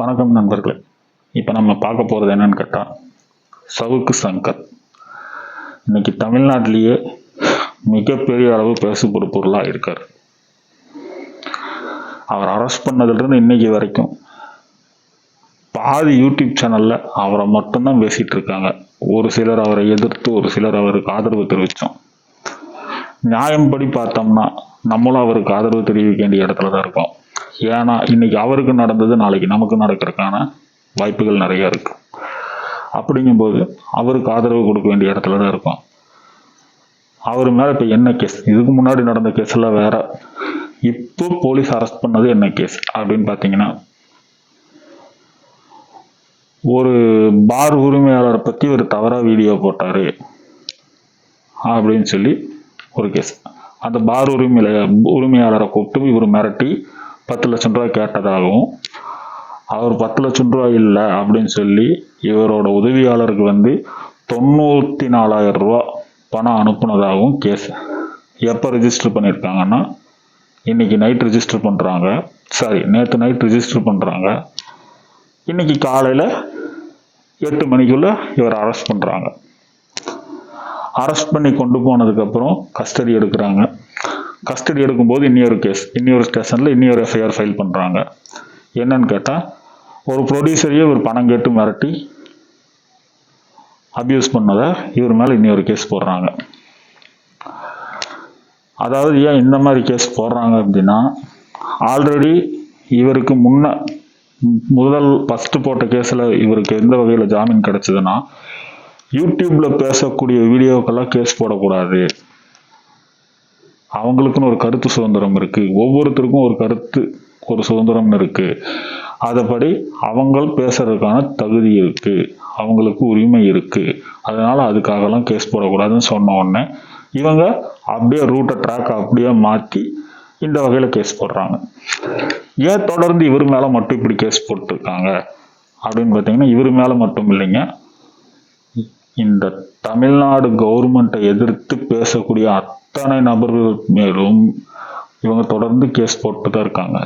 வணக்கம் நண்பர்களே. இப்போ நம்ம பார்க்க போகிறது என்னன்னு கேட்டால் சவுக்கு சங்கர். இன்னைக்கு தமிழ்நாட்டிலேயே மிகப்பெரிய அளவு பேசுபொரு பொருளாக இருக்கார். அவர் அரெஸ்ட் பண்ணதுலேருந்து இன்னைக்கு வரைக்கும் பாதி யூடியூப் சேனலில் அவரை மட்டும்தான் பேசிகிட்டு இருக்காங்க. ஒரு சிலர் அவரை எதிர்த்து ஒரு சிலர் அவருக்கு ஆதரவு தெரிவித்தோம் நியாயம்படி பார்த்தோம்னா நம்மளும் அவருக்கு ஆதரவு தெரிவிக்க வேண்டிய இடத்துல தான் இருக்கோம். ஏன்னா இன்னைக்கு அவருக்கு நடந்தது நாளைக்கு நமக்கு நடக்கிறதுக்கான வாய்ப்புகள் நிறைய இருக்கும் அப்படிங்கும்போது அவருக்கு ஆதரவு கொடுக்க வேண்டிய இடத்துல தான் இருக்கும். அவர் மேலே இப்போ என்ன கேஸ் இதுக்கு முன்னாடி நடந்த கேஸ் எல்லாம் வேற. இப்போ போலீஸ் அரெஸ்ட் பண்ணது என்ன கேஸ் அப்படின்னு பார்த்தீங்கன்னா ஒரு பார் உரிமையாளரை பற்றி ஒரு தவறாக வீடியோ போட்டாரு அப்படின்னு சொல்லி ஒரு கேஸ் அந்த பார் உரிமையில உரிமையாளரை கூப்பிட்டு இவர் மிரட்டி பத்து லட்சம் ரூபாய் கேட்டதாகவும் அவர் பத்து லட்சம் ரூபாய் இல்லை அப்படின்னு சொல்லி இவரோட உதவியாளருக்கு வந்து தொண்ணூற்றி நாலாயிரம் ரூபா பணம் அனுப்புனதாகவும் கேஸ் எப்போ ரிஜிஸ்டர் பண்ணியிருக்காங்கன்னா இன்னைக்கு நைட் ரிஜிஸ்டர் பண்ணுறாங்க சாரி நேற்று நைட் ரிஜிஸ்டர் பண்ணுறாங்க இன்னைக்கு காலையில் எட்டு மணிக்குள்ளே இவர் அரெஸ்ட் பண்ணுறாங்க அரெஸ்ட் பண்ணி கொண்டு போனதுக்கப்புறம் கஸ்டடி எடுக்கிறாங்க. கஸ்டடி எடுக்கும்போது இன்னொரு கேஸ் இன்னொரு ஸ்டேஷனில் இன்னொரு எஃப்ஐஆர் ஃபைல் பண்ணுறாங்க என்னன்னு கேட்டால் ஒரு ப்ரொடியூசரையே இவர் பணம் கேட்டு மிரட்டி அப்யூஸ் பண்ணதை இவர் மேலே இன்னொரு கேஸ் போடுறாங்க. அதாவது ஏன் இந்த மாதிரி கேஸ் போடுறாங்க அப்படின்னா ஆல்ரெடி இவருக்கு முன்ன முதல் ஃபஸ்ட்டு போட்ட கேஸில் இவருக்கு எந்த வகையில் ஜாமீன் கிடைச்சதுன்னா யூடியூப்பில் பேசக்கூடிய வீடியோக்கெல்லாம் கேஸ் போடக்கூடாது. அவங்களுக்குன்னு ஒரு கருத்து சுதந்திரம் இருக்கு. ஒவ்வொருத்தருக்கும் ஒரு கருத்து ஒரு சுதந்திரம்னு இருக்கு. அதைப்படி அவங்க பேசுறதுக்கான தகுதி இருக்கு. அவங்களுக்கு உரிமை இருக்கு. அதனால அதுக்காகலாம் கேஸ் போடக்கூடாதுன்னு சொன்ன உடனே இவங்க அப்படியே ரூட்டை ட்ராக் அப்படியே மாற்றி இந்த வகையில் கேஸ் போடுறாங்க. ஏன் தொடர்ந்து இவர் மேலே மட்டும் இப்படி கேஸ் போட்டிருக்காங்க? அப்படின்னு பார்த்தீங்கன்னா இவர் மேலே மட்டும் இல்லைங்க. இந்த தமிழ்நாடு கவர்மெண்ட்டை எதிர்த்து பேசக்கூடிய அத்தனை நபர்கள் மேலும் இவங்க தொடர்ந்து கேஸ் போட்டு தான் இருக்காங்க.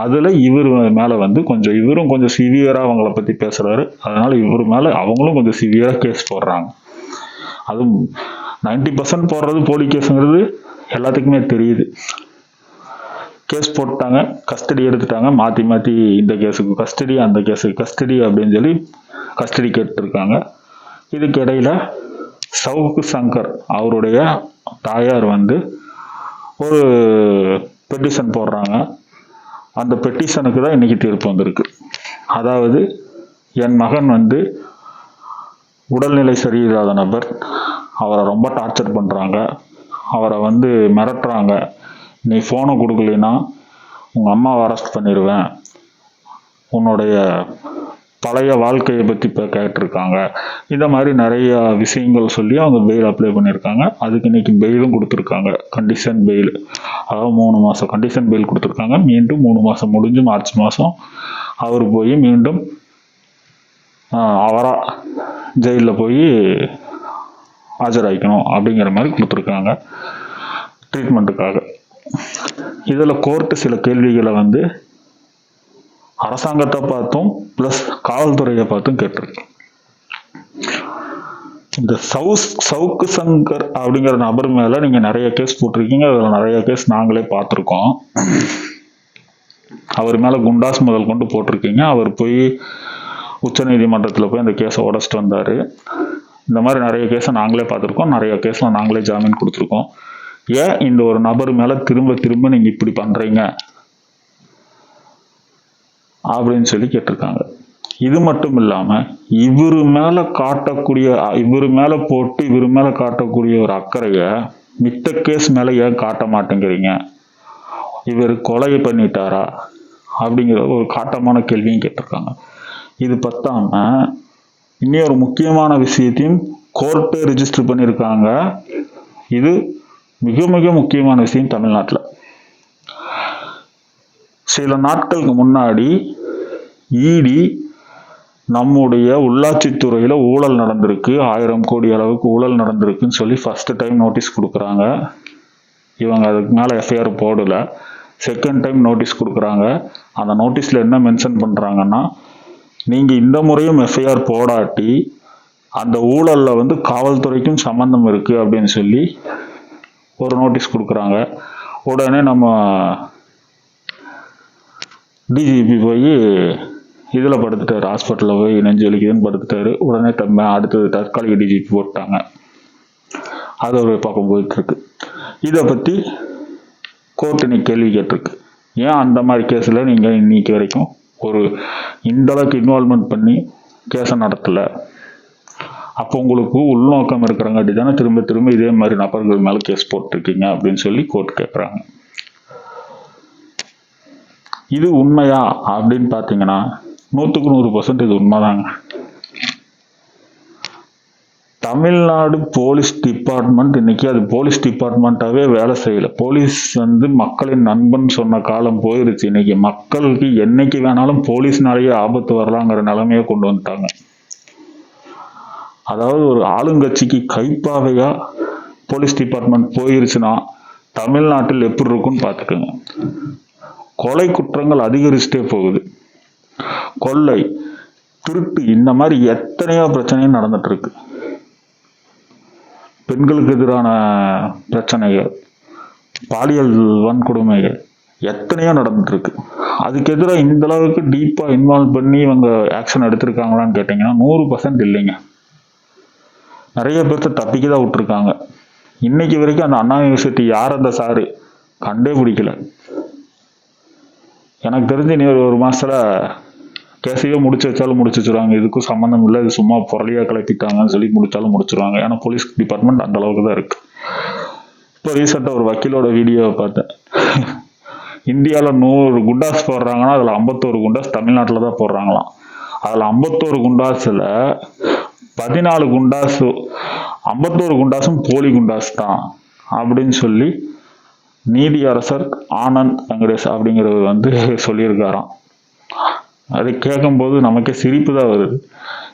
அதில் இவர் மேலே வந்து கொஞ்சம் இவரும் கொஞ்சம் சிவியராக அவங்கள பற்றி பேசுகிறாரு அதனால் இவர் மேலே அவங்களும் கொஞ்சம் சிவியராக கேஸ் போடுறாங்க. அதுவும் நைன்டி பர்சன்ட் போடுறது போலி கேஸுங்கிறது எல்லாத்துக்குமே தெரியுது. கேஸ் போட்டாங்க கஸ்டடி எடுத்துட்டாங்க மாற்றி மாற்றி இந்த கேஸுக்கு கஸ்டடி அந்த கேஸுக்கு கஸ்டடி அப்படின்னு சொல்லி கஸ்டடி கேட்டுருக்காங்க. இதுக்கு இடையில சவுக்கு சங்கர் அவருடைய தாயார் வந்து ஒரு பெட்டிஷன் போடுறாங்க. அந்த பெட்டிஷனுக்கு தான் இன்றைக்கி தீர்ப்பு வந்திருக்கு. அதாவது என் மகன் வந்து உடல்நிலை சரியில்லாத நபர். அவரை ரொம்ப டார்ச்சர் பண்ணுறாங்க அவரை வந்து மிரட்டுறாங்க. நீ ஃபோனை கொடுக்கலைன்னா உங்கள் அம்மாவை அரெஸ்ட் பண்ணிடுவேன் உன்னுடைய பழைய வாழ்க்கையை பற்றி இப்போ கேட்டிருக்காங்க. இந்த மாதிரி நிறைய விஷயங்கள் சொல்லி அவங்க பெயில் அப்ளை பண்ணியிருக்காங்க. அதுக்கு இன்னைக்கு பெயிலும் கொடுத்துருக்காங்க. கண்டிஷன் பெயில் அதாவது மூணு மாதம் கண்டிஷன் பெயில் கொடுத்துருக்காங்க. மீண்டும் மூணு மாதம் முடிஞ்சு மார்ச் மாதம் அவர் போய் மீண்டும் அவராக ஜெயிலில் போய் ஆஜராகிக்கணும் அப்படிங்கிற மாதிரி கொடுத்துருக்காங்க. ட்ரீட்மெண்ட்டுக்காக இதில் கோர்ட்டு சில கேள்விகளை வந்து அரசாங்கத்தை பார்த்தும் ப்ளஸ் காவல்துறையை பார்த்தும் கேட்டிருக்கு இந்த சவுஸ் சவுக்கு சங்கர் அப்படிங்கிற நபர் மேல நீங்க நிறைய கேஸ் போட்டிருக்கீங்க. அதில் நிறைய கேஸ் நாங்களே பார்த்துருக்கோம். அவர் மேல குண்டாஸ் முதல் கொண்டு போட்டிருக்கீங்க. அவர் போய் உச்ச நீதிமன்றத்தில் போய் அந்த கேஸை உடச்சிட்டு வந்தார். இந்த மாதிரி நிறைய கேஸை நாங்களே பார்த்துருக்கோம். நிறைய கேஸில் நாங்களே ஜாமீன் கொடுத்துருக்கோம். ஏன் இந்த ஒரு நபர் மேலே திரும்ப திரும்ப நீங்கள் இப்படி பண்ணுறீங்க அப்படின்னு சொல்லி கேட்டிருக்காங்க. இது மட்டும் இல்லாமல் இவர் மேலே காட்டக்கூடிய இவர் மேலே போட்டு இவர் மேலே காட்டக்கூடிய ஒரு அக்கறையை மித்த கேஸ் மேலே ஏன் காட்ட மாட்டேங்கிறீங்க? இவர் கொலை பண்ணிட்டாரா? அப்படிங்கிற ஒரு காட்டமான கேள்வியும் கேட்டிருக்காங்க. இது பத்தாம ஒரு முக்கியமான விஷயத்தையும் கோர்ட்டே ரிஜிஸ்டர் பண்ணியிருக்காங்க. இது மிக மிக முக்கியமான விஷயம் தமிழ்நாட்டில். சில நாட்களுக்கு முன்னாடி இடி நம்முடைய உள்ளாட்சித்துறையில் ஊழல் நடந்திருக்கு. ஆயிரம் கோடி அளவுக்கு ஊழல் நடந்திருக்குன்னு சொல்லி ஃபஸ்ட்டு டைம் நோட்டீஸ் கொடுக்குறாங்க. இவங்க அதுக்கு மேலே எஃப்ஐஆர் போடல. செகண்ட் டைம் நோட்டீஸ் கொடுக்குறாங்க. அந்த நோட்டீஸில் என்ன மென்ஷன் பண்ணுறாங்கன்னா நீங்கள் இந்த முறையும் எஃப்ஐஆர் போடாட்டி அந்த ஊழலில் வந்து காவல்துறைக்கும் சம்மந்தம் இருக்குது அப்படின்னு சொல்லி ஒரு நோட்டீஸ் கொடுக்குறாங்க. உடனே நம்ம டிஜிபி போய் இதில் படுத்துட்டார். ஹாஸ்பிட்டலில் போய் நெஞ்சு வலிக்குதுன்னு படுத்துட்டாரு. உடனே தம்ம அடுத்தது தற்காலிக டிஜிபி போட்டாங்க. அது ஒரு பக்கம் போயிட்டுருக்கு. இதை பற்றி கோர்ட் இன்னைக்கு கேள்வி கேட்டிருக்கு. ஏன் அந்த மாதிரி கேஸில் நீங்கள் இன்னைக்கு வரைக்கும் ஒரு இந்த அளவுக்கு இன்வால்மெண்ட் பண்ணி கேஸை நடத்தலை? அப்போ உங்களுக்கு உள்நோக்கம் இருக்கிறங்காட்டி தானே திரும்ப திரும்ப இதே மாதிரி நபர்கள் மேலே கேஸ் போட்டிருக்கீங்க அப்படின்னு சொல்லி கோர்ட் கேட்குறாங்க இது உண்மையா அப்படின்னு பார்த்தீங்கன்னா நூற்றுக்கு நூறு பர்சன்ட் இது உண்மைதாங்க. தமிழ்நாடு போலீஸ் டிபார்ட்மெண்ட் இன்னைக்கு அது போலீஸ் டிபார்ட்மெண்ட்டாகவே வேலை செய்யலை. போலீஸ் வந்து மக்களின் நண்பன் சொன்ன காலம் போயிருச்சு. இன்னைக்கு மக்களுக்கு என்னைக்கு வேணாலும் போலீஸ்னாலேயே ஆபத்து வரலாங்கிற நிலைமையை கொண்டு வந்துட்டாங்க. அதாவது ஒரு ஆளுங்கட்சிக்கு கைப்பாவையாக போலீஸ் டிபார்ட்மெண்ட் போயிருச்சுன்னா தமிழ்நாட்டில் எப்படி இருக்கும்னு பார்த்துக்கோங்க. கொலை குற்றங்கள் அதிகரிச்சுட்டே போகுது. கொள்ளை திருட்டு இந்த மாதிரி எத்தனையோ பிரச்சனையும் நடந்துட்டு இருக்கு பெண்களுக்கு எதிரான பிரச்சனைகள் பாலியல் வன்கொடுமைகள் எத்தனையோ நடந்துட்டு இருக்கு அதுக்கு எதிராக இந்த அளவுக்கு டீப்பாக இன்வால்வ் பண்ணி இவங்க ஆக்ஷன் எடுத்திருக்காங்களான்னு கேட்டிங்கன்னா நூறு பர்சன்ட் இல்லைங்க. நிறைய பேர்த்த தப்பிக்க தான் விட்டுருக்காங்க. இன்னைக்கு வரைக்கும் அந்த அண்ணா யூனிவர்சிட்டி யார் அந்த சாரு? கண்டே பிடிக்கல. எனக்கு தெரிஞ்சு நீ ஒரு ஒரு மாசத்துல கேஸையே முடிச்சு வச்சாலும் முடிச்சு வச்சுருவாங்க. இதுக்கும் சம்மந்தம் இல்லை. இது சும்மா புரளியா கிளப்பிட்டாங்கன்னு சொல்லி முடிச்சாலும் முடிச்சிருவாங்க ஏன்னா போலீஸ் டிபார்ட்மெண்ட் அந்த அளவுக்கு தான் இருக்கு. இப்போ ரீசெண்டாக ஒரு வக்கீலோட வீடியோவை பார்த்தேன். இந்தியாவில் நூறு குண்டாஸ் போடுறாங்கன்னா அதில் ஐம்பத்தோரு குண்டாஸ் தமிழ்நாட்டில் தான் போடுறாங்களாம். அதில் ஐம்பத்தோரு குண்டாஸில் பதினாலு குண்டாஸு ஐம்பத்தோரு குண்டாஸும் போலி குண்டாஸ் தான் அப்படின்னு சொல்லி நீதி அரசர் ஆனந்த் வெங்கடேஷ் அப்படிங்கிறவர் வந்து சொல்லியிருக்காராம். அதை கேட்கும்போது நமக்கே சிரிப்பு தான் வருது.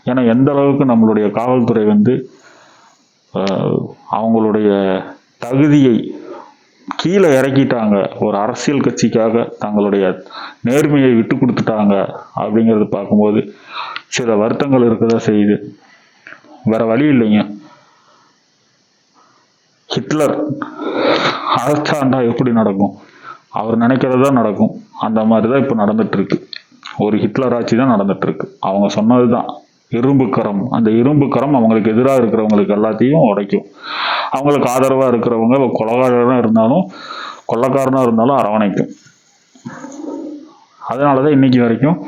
ஏன்னா எந்த அளவுக்கு நம்மளுடைய காவல்துறை வந்து அவங்களுடைய தகுதியை கீழே இறக்கிட்டாங்க ஒரு அரசியல் கட்சிக்காக தங்களுடைய நேர்மையை விட்டு கொடுத்துட்டாங்க அப்படிங்கிறது பார்க்கும்போது சில வருத்தங்கள் இருக்கதா செய்யுது. வேற வழி இல்லைங்க. ஹிட்லர் அரசாண்டா எப்படி நடக்கும்? அவர் நினைக்கிறது தான் நடக்கும்? அந்த மாதிரி தான் இப்போ நடந்துட்டு இருக்கு. ஒரு ஹிட்லர் ஆட்சி தான் நடந்துட்டு இருக்கு அவங்க சொன்னது தான் இரும்பு கரம் அந்த இரும்பு கரம் அவங்களுக்கு எதிராக இருக்கிறவங்களுக்கு எல்லாத்தையும் உடைக்கும். அவங்களுக்கு ஆதரவாக இருக்கிறவங்க கொலகாரனாக இருந்தாலும் கொள்ளக்காரனாக இருந்தாலும் அரவணைக்கும். அதனால தான் இன்னைக்கு வரைக்கும்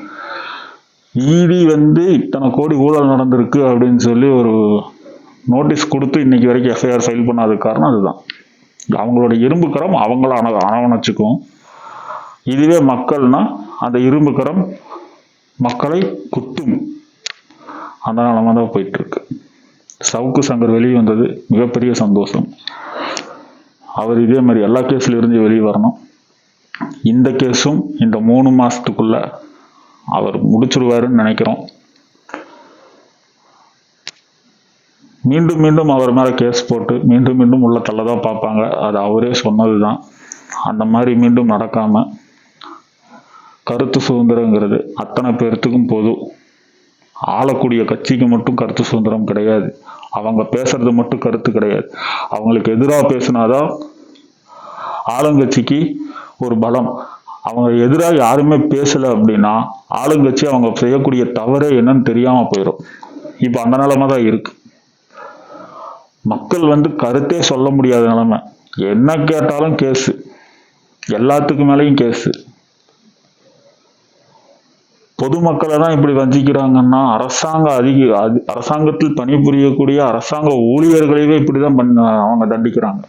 ஈவி வந்து இத்தனை கோடி ஊழல் நடந்திருக்கு அப்படின்னு சொல்லி ஒரு நோட்டீஸ் கொடுத்து இன்னைக்கு வரைக்கும் எஃப்ஐஆர் ஃபைல் பண்ணாத காரணம் அதுதான். அவங்களோட இரும்பு கரம் அவங்கள அண அரவணைச்சுக்கும். இதுவே மக்கள்னா அந்த இரும்பு கரம் மக்களை குத்தும். அந்த நிலமாக தான் போயிட்டு இருக்கு சவுக்கு சங்கர் வெளியே வந்தது மிகப்பெரிய சந்தோஷம். அவர் இதே மாதிரி எல்லா கேஸ்ல இருந்து வெளியே வரணும். இந்த கேஸும் இந்த மூணு மாசத்துக்குள்ள அவர் முடிச்சிருவாருன்னு நினைக்கிறோம். மீண்டும் மீண்டும் அவர் மேலே கேஸ் போட்டு மீண்டும் மீண்டும் உள்ள தள்ள தான் பார்ப்பாங்க. அது அவரே சொன்னது தான் அந்த மாதிரி மீண்டும் நடக்காமல் கருத்து சுதந்திரங்கிறது அத்தனை பேர்த்துக்கும் பொது ஆளக்கூடிய கட்சிக்கு மட்டும் கருத்து சுதந்திரம் கிடையாது. அவங்க பேசுறது மட்டும் கருத்து கிடையாது. அவங்களுக்கு எதிராக பேசினாதான் ஆளுங்கட்சிக்கு ஒரு பலம். அவங்க எதிராக யாருமே பேசலை அப்படின்னா ஆளுங்கட்சி அவங்க செய்யக்கூடிய தவறே என்னன்னு தெரியாமல் போயிடும் இப்போ அந்த நிலைமை தான் இருக்கு. மக்கள் வந்து கருத்தே சொல்ல முடியாத நிலைமை. என்ன கேட்டாலும் கேஸு. எல்லாத்துக்கு மேலேயும் கேஸு. பொதுமக்களை தான் இப்படி வஞ்சிக்கிறாங்கன்னா அரசாங்க அதிக அதி- அரசாங்கத்தில் பணிபுரியக்கூடிய அரசாங்க ஊழியர்களையே இப்படிதான் பண்ண அவங்க தண்டிக்கிறாங்க.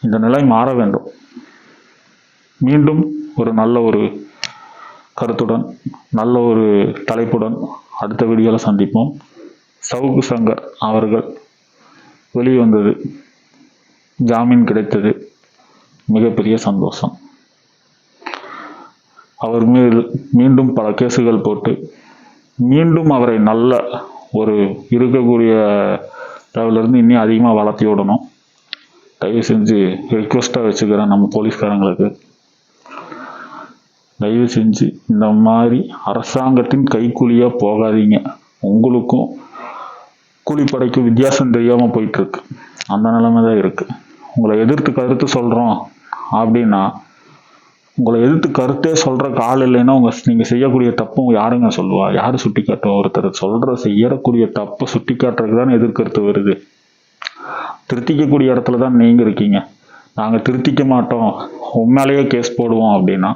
இந்த நிலை மாற வேண்டும். மீண்டும் ஒரு நல்ல ஒரு கருத்துடன் நல்ல ஒரு தலைப்புடன் அடுத்த வீடியோவில் சந்திப்போம். சவுக்கு சங்கர் அவர்கள் வெளிவந்தது ஜாமீன் கிடைத்தது மிகப்பெரிய சந்தோஷம். அவர் மீது மீண்டும் பல கேசுகள் போட்டு மீண்டும் அவரை நல்ல ஒரு இருக்கக்கூடிய level இருந்து இன்னும் அதிகமாக வளர்த்தி விடணும். தயவு செஞ்சு ரிக்வஸ்ட்டாக வச்சுக்கிறேன் நம்ம போலீஸ்காரங்களுக்கு. தயவு செஞ்சு இந்த மாதிரி அரசாங்கத்தின் கைக்கூலியாக போகாதீங்க. உங்களுக்கும் கூலிப்படைக்கும் வித்தியாசம் தெரியாமல் போயிட்டுருக்கு அந்த நிலைமை தான் இருக்குது உங்களை எதிர்த்து கருத்து சொல்கிறோம் அப்படின்னா உங்களை எதிர்த்து கருத்தே சொல்கிறக்கு ஆள் இல்லைன்னா உங்கள் நீங்கள் செய்யக்கூடிய தப்பும் யாருங்க சொல்லுவா? யார் சுட்டி காட்டும் ஒருத்தர் சொல்கிற செய்யக்கூடிய தப்பை சுட்டி காட்டுறதுக்கு தான் எதிர்கருத்து வருது. திருத்திக்கக்கூடிய இடத்துல தான் நீங்கள் இருக்கீங்க. நாங்கள் திருத்திக்க மாட்டோம். உண்மையிலேயே கேஸ் போடுவோம் அப்படின்னா.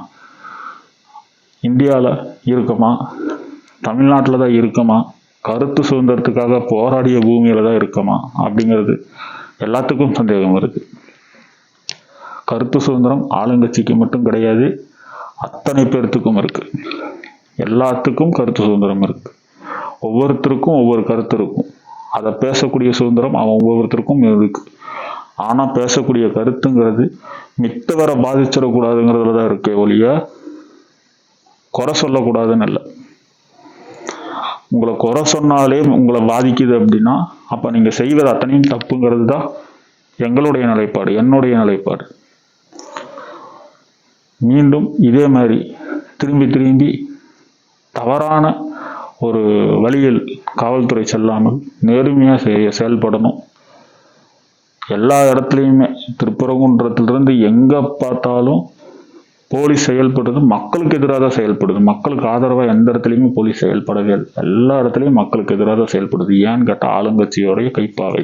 இந்தியாவில் இருக்கமா? தமிழ்நாட்டில் தான் இருக்கமா? கருத்து சுதந்திரத்துக்காக போராடிய பூமியில் தான் இருக்கமா? அப்படிங்கிறது எல்லாத்துக்கும் சந்தேகம் வருது. கருத்து சுதந்திரம் ஆளுங்கட்சிக்கு மட்டும் கிடையாது அத்தனை பேர்த்துக்கும் இருக்கு. எல்லாத்துக்கும் கருத்து சுதந்திரம் இருக்கு. ஒவ்வொருத்தருக்கும் ஒவ்வொரு கருத்து இருக்கும். அதை பேசக்கூடிய சுதந்திரம் அவன் ஒவ்வொருத்தருக்கும் இருக்கு. ஆனால் பேசக்கூடிய கருத்துங்கிறது மித்தவரை பாதிச்சிடக்கூடாதுங்கிறதுல தான் இருக்கே ஒழிய குறை சொல்லக்கூடாதுன்னு இல்லை. உங்களை குறை சொன்னாலே உங்களை பாதிக்குது அப்படின்னா அப்போ நீங்கள் செய்வது அத்தனையும் தப்புங்கிறது தான் எங்களுடைய நிலைப்பாடு என்னுடைய நிலைப்பாடு. மீண்டும் இதே மாதிரி திரும்பி திரும்பி தவறான ஒரு வழியில் காவல்துறை செல்லாமல் நேர்மையாக செய்ய செயல்படணும். எல்லா இடத்துலையுமே திருப்பரங்குன்றத்திலிருந்து எங்கே பார்த்தாலும் போலீஸ் செயல்படுறது மக்களுக்கு எதிராக தான் செயல்படுது. மக்களுக்கு ஆதரவாக எந்த இடத்துலையுமே போலீஸ் செயல்படவே இல்லை. எல்லா இடத்துலையும் மக்களுக்கு எதிராக தான் செயல்படுது. ஏன்னு கேட்டால் ஆளுங்கட்சியோடைய கைப்பாவை.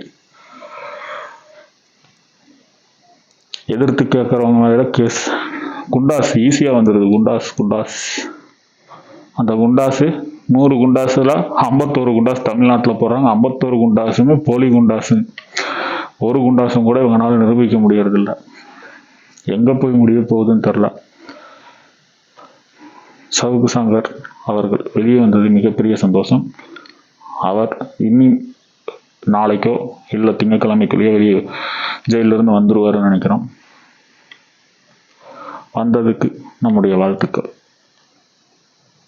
எதிர்த்து கேட்குறவங்க கேஸ் குண்டாஸ் ஈஸியாக வந்துடுது குண்டாஸ் குண்டாஸ் அந்த குண்டாஸு நூறு குண்டாஸில் ஐம்பத்தோரு குண்டாஸ் தமிழ்நாட்டில் போகிறாங்க ஐம்பத்தோரு குண்டாஸுமே போலி குண்டாஸு ஒரு குண்டாஸும் கூட இவங்களால நிரூபிக்க முடியறதில்ல. எங்கே போய் முடிய போகுதுன்னு தெரில சவுக்கு சங்கர் அவர்கள் வெளியே வந்தது மிகப்பெரிய சந்தோஷம். அவர் இனி நாளைக்கோ இல்லை திங்கட்கிழமைக்குள்ளேயோ வெளியே ஜெயிலிருந்து வந்துருவாருன்னு நினைக்கிறோம். வந்ததுக்கு நம்முடைய வாழ்த்துக்கள்.